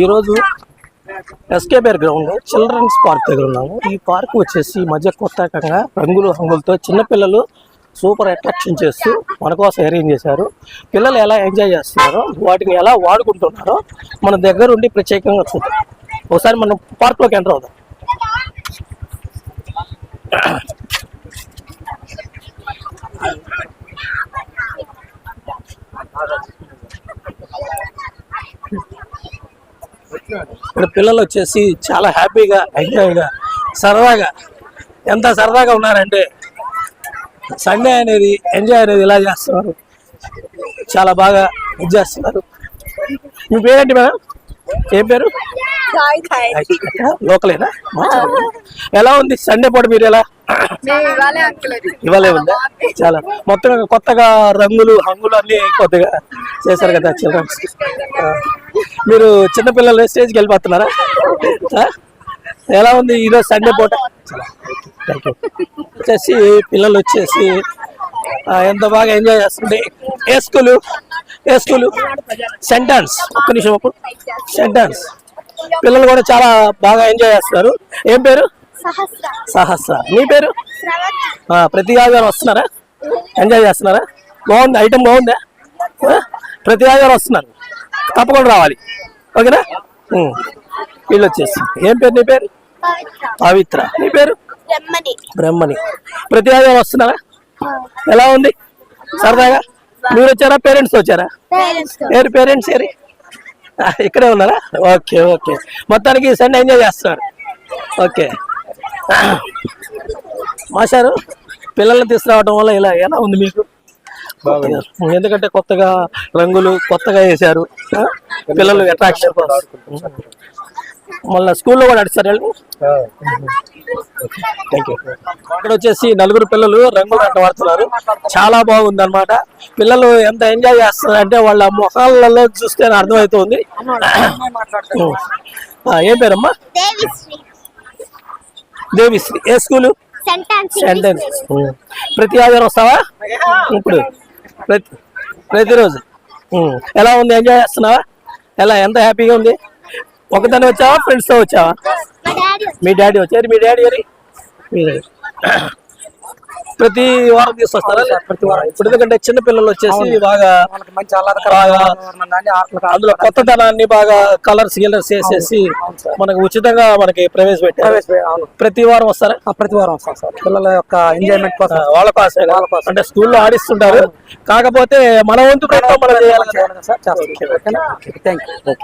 ఈరోజు ఎస్కేబేర్ ground children's park దగ్గర ఉన్నాము. ఈ పార్క్ వచ్చేసి మధ్య కొత్త రకంగా రంగులు రంగులతో చిన్నపిల్లలు సూపర్ అట్రాక్షన్ చేస్తూ మన కోసం అరేంజ్ చేశారు. పిల్లలు ఎలా ఎంజాయ్ చేస్తున్నారో వాటిని ఎలా వాడుకుంటున్నారో మన దగ్గర ఉండి ప్రత్యేకంగా చూద్దాం. ఒకసారి మనం పార్క్లోకి ఎంటర్ అవుదాం. ఇక్కడ పిల్లలు వచ్చేసి చాలా హ్యాపీగా ఎంజాయ్గా సరదాగా. ఎంత సరదాగా ఉన్నారంటే సండే అనేది ఎంజాయ్ అనేది ఇలా చేస్తున్నారు. చాలా బాగా ఇది చేస్తున్నారు. మీ పేరేంటి మేడం? ఏం పేరు? లోకలేనా? ఎలా ఉంది? సండే పూట మీరు ఎలా? ఇవాళే ఉందా? చాలా మొత్తం కొత్తగా రంగులు హంగులు అన్ని కొత్తగా చేశారు కదా చిల్డ్రన్స్. మీరు చిన్నపిల్లలు స్టేజ్కి వెళ్ళిపోతున్నారా? ఎలా ఉంది ఈరోజు సండే పూట? వచ్చేసి పిల్లలు వచ్చేసి ఎంత బాగా ఎంజాయ్ చేస్తుండే ఏ స్కూలు? ఏ స్కూలు? సెంటాన్స్ ఒక్క నిమిషం అప్పుడు సెంటాన్స్ పిల్లలు కూడా చాలా బాగా ఎంజాయ్ చేస్తున్నారు. ఏం పేరు? సహస్ర. మీ పేరు? ప్రతి ఆదివారం వస్తున్నారా? ఎంజాయ్ చేస్తున్నారా? బాగుంది? ఐటమ్ బాగుందా? ప్రతి ఆదివారం వస్తున్నారు. తప్పకుండా రావాలి. ఓకేనా. వీళ్ళు వచ్చేసి ఏం పేరు నీ పేరు? పవిత్ర. నీ పేరు? బ్రహ్మని బ్రహ్మని ప్రతి ఆదివారం వస్తున్నారా? ఎలా ఉంది? సరదాగా? మీరు వచ్చారా? పేరెంట్స్ వచ్చారా? పేరెంట్స్ ఏరు పేరెంట్స్ ఏరి? ఇక్కడే ఉన్నారా? Okay okay. మొత్తానికి సండే ఎంజాయ్ చేస్తున్నారు. ఓకే. మాస్టారు పిల్లల్ని తీసుకురావడం వల్ల ఇలా ఎలా ఉంది మీకు? ఎందుకంటే కొత్తగా రంగులు కొత్తగా వేశారు? పిల్లలు అట్రాక్షన్ మళ్ళీ స్కూల్లో కూడా నడుస్తారు వాళ్ళు? థ్యాంక్ యూ ఇక్కడ వచ్చేసి నలుగురు పిల్లలు రంగులు ఆట ఆడుతున్నారు. చాలా బాగుంది అనమాట పిల్లలు ఎంత ఎంజాయ్ చేస్తున్నారు అంటే వాళ్ళ ముఖాలలో చూస్తే అర్థమవుతుంది. ఏం పేరమ్మా? దేవిశ్రీ. ఏ స్కూలు? సెంటాన్స్ ప్రతి ఆదివారం వస్తావా? ఇప్పుడు. ప్రతి ప్రతిరోజు. ఎలా ఉంది? ఎంజాయ్ చేస్తున్నావా? ఎలా? ఎంత హ్యాపీగా ఉంది? ఒకదాన్ని వచ్చావా ఫ్రెండ్స్తో వచ్చావా మా డాడీ మీ డాడీ వచ్చారు మీ డాడీ అని మీ డాడీ. ప్రతి వారం తీసుకొస్తారా? ప్రతి వారం ఇప్పుడు ఎందుకంటే చిన్న పిల్లలు వచ్చేసి బాగా మంచి అందులో కొత్తదనాన్ని బాగా కలర్స్ గిలర్స్ వేసేసి మనకు ఉచితంగా మనకి ప్రవేశపెట్టారు. ప్రతి వారం వస్తారా? ప్రతి వారం వస్తాం సార్. పిల్లల యొక్క ఎంజాయ్మెంట్ కోసం. వాళ్ళ కదా? అంటే స్కూల్లో ఆడిస్తుంటారు. కాకపోతే మన వంతు ప్రయత్నం మనం చేయాలి థ్యాంక్ యూ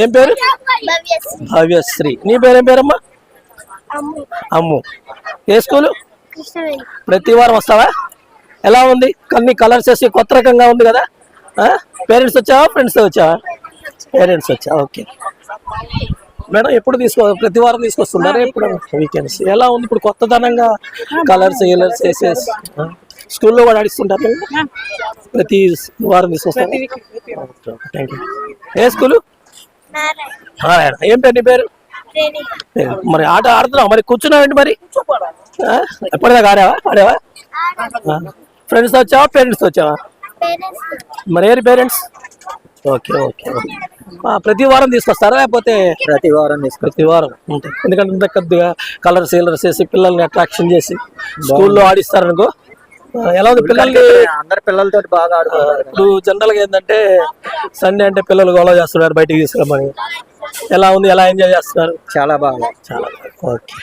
ఏం పేరు? భవ్యశ్రీ. నీ పేరేం పేరమ్మా? అమ్ము. అమ్ము. ఏ స్కూలు? ప్రతి వారం వస్తావా? ఎలా ఉంది? అన్ని కలర్స్ వేసి కొత్త రకంగా ఉంది కదా? పేరెంట్స్ వచ్చావా? ఫ్రెండ్స్ వచ్చావా? పేరెంట్స్ వచ్చా? ఓకే మేడం ఎప్పుడు తీసుకో ప్రతి వారం తీసుకొస్తున్నారా? ఎప్పుడు వీకెండ్స్ ఎలా ఉంది? ఇప్పుడు కొత్తదనంగా కలర్స్ గిలర్స్ వేసేసి స్కూల్లో కూడా ఆడిస్తుంటారు? ప్రతి వారం తీసుకొస్తారు. థ్యాంక్ యూ ఏ స్కూలు? నారాయణ. నారాయణ. ఏం పేరు నీ పేరు? మరి ఆట ఆడుతున్నావు? మరి కూర్చున్నావేంటి మరి? ఆ? ఎప్పటిదాకా ఆడావా? ఆడావా? ఫ్రెండ్స్ వచ్చావా? పేరెంట్స్ వచ్చావా? మరి ఏరి పేరెంట్స్ ఓకే ఓకే ప్రతి వారం తీసుకొస్తారా? లేకపోతే ప్రతి వారం ప్రతి వారం ఉంటాయి. ఎందుకంటే ఇంత కొద్దిగా కలర్స్ సీలర్స్ వేసి పిల్లల్ని అట్రాక్షన్ చేసి స్కూల్లో ఆడిస్తారనుకో ఎలా ఉంది పిల్లల్ని అందరి పిల్లలతో బాగా ఆడుకుంటారు ఇప్పుడు జనరల్గా ఏంటంటే సండే అంటే పిల్లలు గొడవ చేస్తున్నారు బయటికి తీసుకురమ్మని. ఎలా ఉంది ఎలా ఎంజాయ్ చేస్తున్నారు? చాలా బాగా చాలా ఓకే.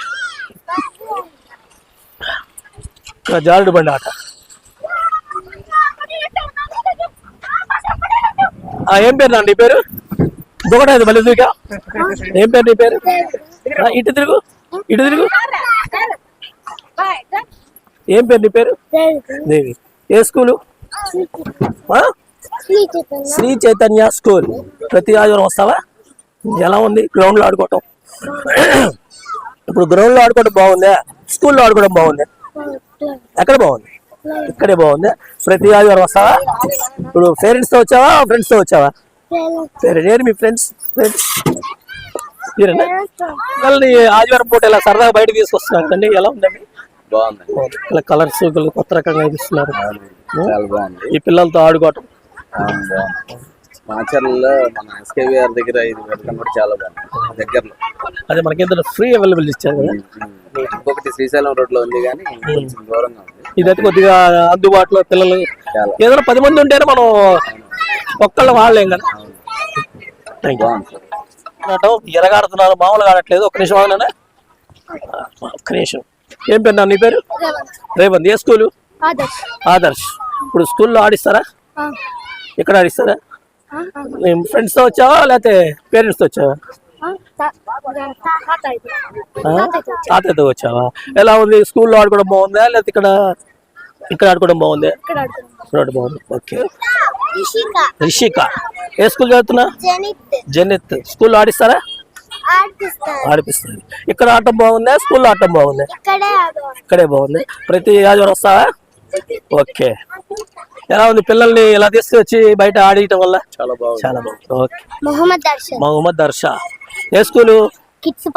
జారుడు బండి ఆట. ఆ, ఏం పేరు నీ పేరు? దూకటది మళ్ళీ దూకా ఏం పేరు నీ పేరు? ఇటు తిరుగు ఇటు తిరుగు. ఏం పేరు నీ పేరు? దేవి. ఏ స్కూలు? ఆ? శ్రీ చైతన్య స్కూల్. ప్రతి ఆదివారం వస్తావా? ఎలా ఉంది? గ్రౌండ్లో ఆడుకోవటం. ఇప్పుడు గ్రౌండ్లో ఆడుకోవడం బాగుందా? స్కూల్లో ఆడుకోవడం బాగుందా? ఎక్కడ బాగుంది? ఇక్కడే బాగుందా? ప్రతి ఆదివారం వస్తావా? ఇప్పుడు పేరెంట్స్తో వచ్చావా? ఫ్రెండ్స్తో వచ్చావా? ఏరు మీ ఫ్రెండ్స్ ఫ్రెండ్స్. మీరేనా? పిల్లల్ని ఆదివారం పూట ఇలా సరదాగా బయటకు తీసుకొస్తున్నారు అండి ఎలా ఉందండి? బాగుంది. కలర్స్ కొత్త రకంగా ఇస్తున్నారు చాలా బాగుంది. ఈ పిల్లలతో ఆడుకోవటం. అవును, మాచర్లలో మన ఎస్కేవిఆర్ దగ్గర ఇది వెళ్ళడం కూడా చాలా బాగుంది. దగ్గరలో. అదే మనకి ఏదైనా ఫ్రీ అవైలబుల్ ఇచ్చారు కదా? ఇంకొకటి శ్రీశైలం రోడ్లో ఉంది కానీ కొంచెం దూరంగా ఉంది. ఇదైతే కొద్దిగా అందుబాటులో పిల్లలు ఏదైనా పది మంది ఉంటేనే మనం ఒక్కళ్ళ వాళ్ళేం కదా. ఎరగాడుతున్నారు మామూలుగా ఆడట్లేదు. ఒక్క నిమిషం ఆగనా ఒక్క నిమిషం. ఏం పేరు నా పేరు? రేవంత్. ఏ స్కూలు? ఆదర్శ్. ఇప్పుడు స్కూల్లో ఆడిస్తారా? ఇక్కడ ఆడిస్తారా? ఫ్రెండ్స్తో వచ్చావా లేకపోతే పేరెంట్స్తో వచ్చావా? తాతయ్యతో వచ్చావా? ఎలా ఉంది? స్కూల్లో ఆడుకోవడం బాగుందా లేకపోతే ఇక్కడ ఇక్కడ ఆడుకోవడం బాగుందా? ఇక్కడ బాగుంది. ఓకే. రిషిక. ఏ స్కూల్ చదువుతున్నా జనిత్. స్కూల్లో ఆడిస్తారా? ఆడిపిస్తుంది. ఇక్కడ ఆడటం బాగుందా? స్కూల్లో ఆడటం బాగుందా? ఇక్కడే ఆడు. ఇక్కడే బాగుంది. ప్రతి ఆదివారం వస్తావా? ఓకే. ఎలా ఉంది పిల్లల్ని ఇలా తీసుకొచ్చి బయట ఆడియటం వల్ల? చాలా బాగుంది. చాలా బాగుంది. ఓకే. మొహమ్మద్ దర్శ ఏ స్కూలు? Kids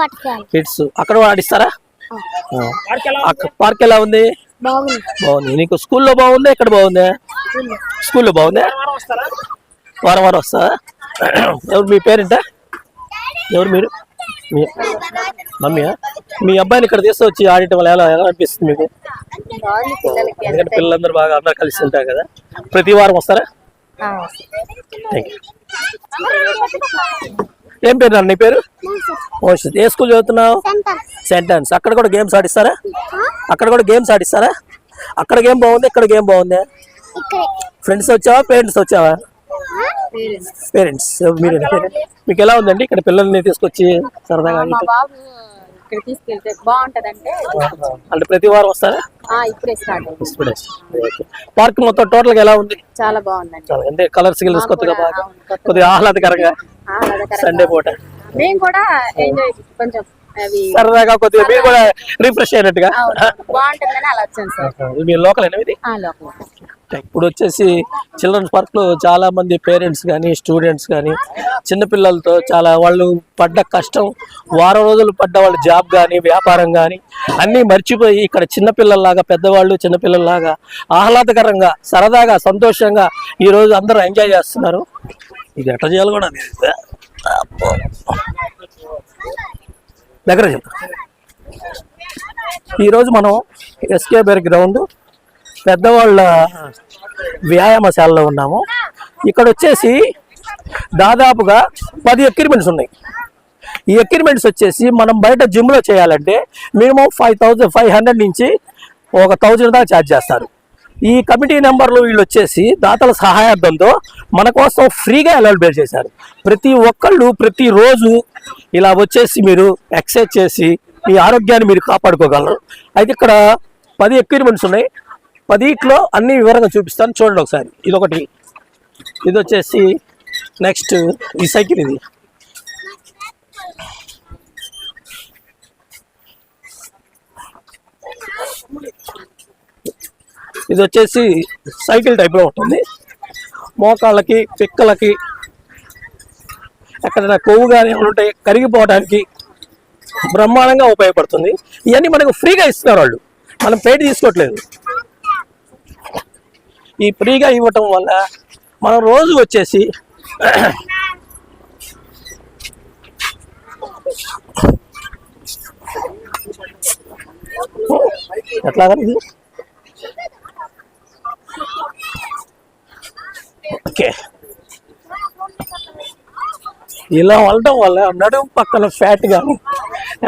kids. అక్కడ కూడా ఆడిస్తారా? అక్కడ పార్క్ ఎలా ఉంది? బాగుంది. బాగుంది. నీకు స్కూల్లో బాగుందా? ఇక్కడ బాగుందా? స్కూల్లో. బాగుందా? వారం వారం వస్తా ఎవరు మీ పేరెంటా? ఎవరు మీరు? మీ మమ్మీయా? మీ అబ్బాయిని ఇక్కడ తీసుకొచ్చి ఆడటం వల్ల ఎలా ఎలా అనిపిస్తుంది మీకు? ఎందుకంటే పిల్లలందరూ బాగా అందరూ కలిసి ఉంటారు కదా. ప్రతి వారం వస్తారా? థ్యాంక్ యూ ఏం పేరు నాన్న? నీ పేరు? మోషిత్ ఏ స్కూల్ చదువుతున్నావు? సెంటెన్స్. అక్కడ కూడా గేమ్స్ ఆడిస్తారా? అక్కడ కూడా గేమ్స్ ఆడిస్తారా? అక్కడ గేమ్ బాగుంది? ఇక్కడ గేమ్ బాగుంది? ఇక్కడే. ఫ్రెండ్స్ వచ్చావా? పేరెంట్స్ వచ్చావా? పేరెంట్స్ మీరు మీకు ఎలా ఉందండి? ఇక్కడ పిల్లల్ని తీసుకొచ్చి సరదాగా మా ఆడితే? బాబు ఇక్కడ తీసుకెళ్తే బాగుంటదంటే అంటే ప్రతి వారం వస్తారా? ఆ ఇప్పుడే స్టార్ట్ అయింది. ఇప్పుడే పార్క్ మొత్తం టోటల్గా ఎలా ఉంది? చాలా బాగుందండి. అంటే కలర్స్ కొత్తగా బాగా కొత్తగా. కొద్దిగా ఆహ్లాదకరంగా. సండే పూట. మేము కూడా ఎంజాయ్ కొంచెం అవి సరదాగా కొద్దిగా మీరు కూడా రిఫ్రెష్ అయినట్టుగా. అవును, బాగుంటుందని అలా వచ్చాను సార్. ఇది? మీ లోకల్. లోపల ఇప్పుడు వచ్చేసి చిల్డ్రన్స్ పార్క్లో చాలామంది పేరెంట్స్ కానీ స్టూడెంట్స్ కానీ చిన్నపిల్లలతో చాలా వాళ్ళు పడ్డ కష్టం వారం రోజులు పడ్డ వాళ్ళ జాబ్ కానీ వ్యాపారం కానీ అన్నీ మర్చిపోయి ఇక్కడ చిన్నపిల్లల్లాగా పెద్దవాళ్ళు చిన్నపిల్లల్లాగా ఆహ్లాదకరంగా సరదాగా సంతోషంగా ఈరోజు అందరూ ఎంజాయ్ చేస్తున్నారు. ఇది ఎట్లా చేయాలి కూడా దగ్గర చెప్పు ఈరోజు మనం ఎస్కే బేర్ గ్రౌండ్ పెద్దవాళ్ళ వ్యాయామశాలలో ఉన్నాము. ఇక్కడ వచ్చేసి దాదాపుగా పది ఎక్విప్మెంట్స్ ఉన్నాయి. ఈ ఎక్విప్మెంట్స్ వచ్చేసి మనం బయట జిమ్లో చేయాలంటే minimum five thousand five hundred నుంచి ఒక థౌజండ్ దాకా ఛార్జ్ చేస్తారు. ఈ కమిటీ నెంబర్లు వీళ్ళు వచ్చేసి దాతల సహాయార్థంతో మన కోసం ఫ్రీగా అవైలబుల్ చేశారు. ప్రతి ఒక్కళ్ళు ప్రతిరోజు ఇలా వచ్చేసి మీరు ఎక్సర్సైజ్ చేసి మీ ఆరోగ్యాన్ని మీరు కాపాడుకోగలరు. అయితే ఇక్కడ పది ఎక్విప్మెంట్స్ ఉన్నాయి. పదిట్లో అన్ని వివరంగా చూపిస్తాను. చూడండి ఒకసారి. ఇదొకటి. ఇది వచ్చేసి నెక్స్ట్ ఈ సైకిల్ ఇది. ఇది వచ్చేసి సైకిల్ టైప్లో ఉంటుంది. మోకాళ్ళకి పిక్కలకి ఎక్కడైనా కొవ్వు కానీ ఏమైనా ఉంటే కరిగిపోవడానికి బ్రహ్మాండంగా ఉపయోగపడుతుంది. ఇవన్నీ మనకు ఫ్రీగా ఇస్తున్నారు వాళ్ళు. మనం పేటి తీసుకోవట్లేదు. ఈ ఫ్రీగా ఇవ్వటం వల్ల మనం రోజు వచ్చేసి ఎట్లా ఇది ఓకే ఇలా వెళ్ళటం వల్ల నడుము పక్కన ఫ్యాట్ కానీ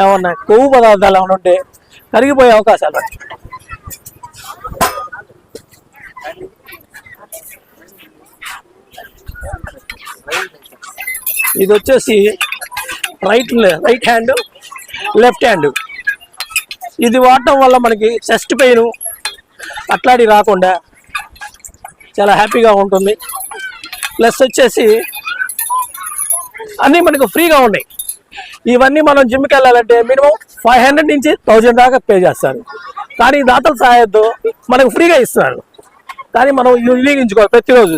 ఏమన్నా కొవ్వు పదార్థాలు ఏమైనా ఉంటే కరిగిపోయే అవకాశాలు ఉన్నాయి. ఇది వచ్చేసి right right hand left hand. ఇది వాడటం వల్ల మనకి చెస్ట్ పెయిన్ అట్లాంటివి రాకుండా చాలా హ్యాపీగా ఉంటుంది. ప్లస్ వచ్చేసి అన్నీ మనకు ఫ్రీగా ఉన్నాయి. ఇవన్నీ మనం జిమ్కి వెళ్ళాలంటే మినిమం ఫైవ్ హండ్రెడ్ నుంచి థౌజండ్ దాకా పే చేస్తారు. కానీ దాతల సహాయంతో మనకు ఫ్రీగా ఇస్తున్నారు. కానీ మనం ఇవి వినియోగించుకోవాలి ప్రతిరోజు.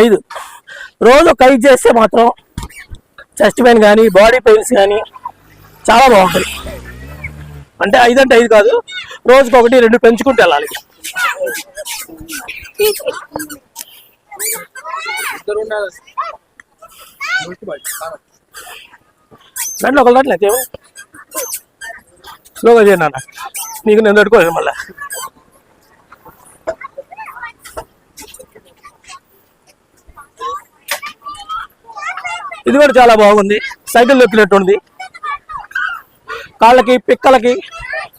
ఐదు. రోజు ఒక ఐదు చేస్తే మాత్రం చెస్ట్ పెయిన్ కానీ బాడీ పెయిన్స్ కానీ చాలా బాగుంటుంది. అంటే ఐదు అంటే ఐదు కాదు రోజుకి ఒకటి రెండు పెంచుకుంటూ వెళ్ళాలి. దాంట్లో ఒకళ్ళు దాంట్లో ఏమో స్లోగా చేయను నాన్న నీకు నేను తట్టుకోలేదు మళ్ళీ. ఇది కూడా చాలా బాగుంది. సైకిల్ దొక్కినట్టు ఉంది కాళ్ళకి పిక్కలకి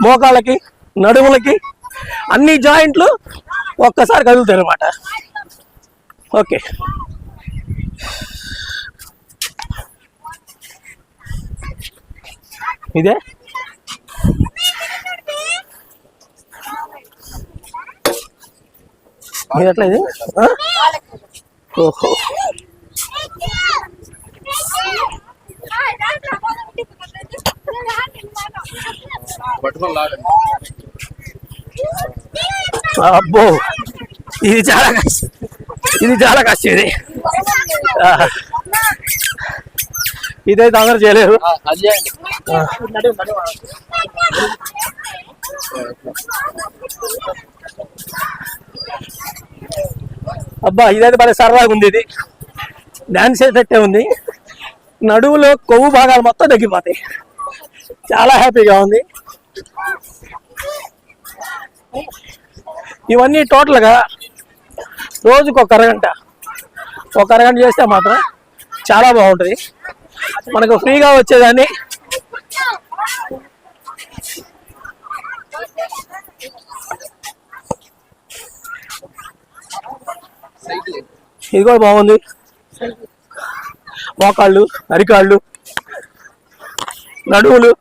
మోకాళ్ళకి నడుములకి అన్ని జాయింట్లు ఒక్కసారి కదులుతాయి అనమాట ఓకే. ఇదే? మీరు ఎట్లా ఇది ఓహో. అబ్బో ఇది చాలా కష్టం. ఇది చాలా కష్టం ఇది. ఇదైతే అందరూ చేయలేరు. అబ్బా ఇదైతే భలే సరదాగా ఉంది ఇది. డాన్స్ చేసేటట్టే ఉంది. నడువులో కొవ్వు భాగాలు మొత్తం తగ్గిపోతాయి. చాలా హ్యాపీగా ఉంది. ఇవన్నీ టోటల్గా రోజుకు ఒక అరగంట. ఒక అరగంట చేస్తే మాత్రం చాలా బాగుంటుంది. మనకు ఫ్రీగా వచ్చేదాన్ని ఇది కూడా బాగుంది. మోకాళ్ళు అరికాళ్ళు నడువులు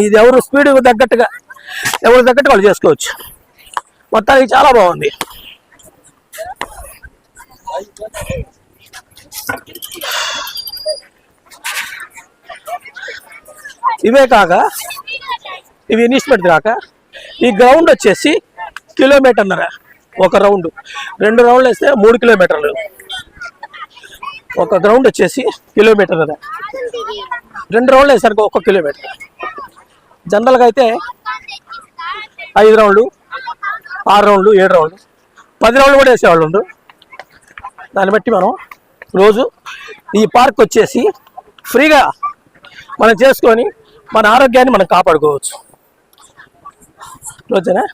ఇది ఎవరు స్పీడ్ తగ్గట్టుగా ఎవరు తగ్గట్టు వాళ్ళు చేసుకోవచ్చు. మొత్తానికి చాలా బాగుంది. ఇవే కాక ఇవి ఇన్వెస్ట్మెంట్ కాక ఈ గ్రౌండ్ వచ్చేసి కిలోమీటర్న్నర ఒక రౌండ్ రెండు రౌండ్లు వేస్తే మూడు కిలోమీటర్లు. ఒక గ్రౌండ్ వచ్చేసి కిలోమీటర్న్నర. రెండు రౌండ్లు వేసరికి ఒక కిలోమీటర్. జనరల్గా అయితే ఐదు రౌండ్లు ఆరు రౌండ్లు ఏడు రౌండ్లు పది రౌండ్లు కూడా వేసేవాళ్ళు ఉండు. దాన్ని బట్టి మనం రోజు ఈ పార్క్ వచ్చేసి ఫ్రీగా మనం చేసుకొని మన ఆరోగ్యాన్ని మనం కాపాడుకోవచ్చు. రోజేనా?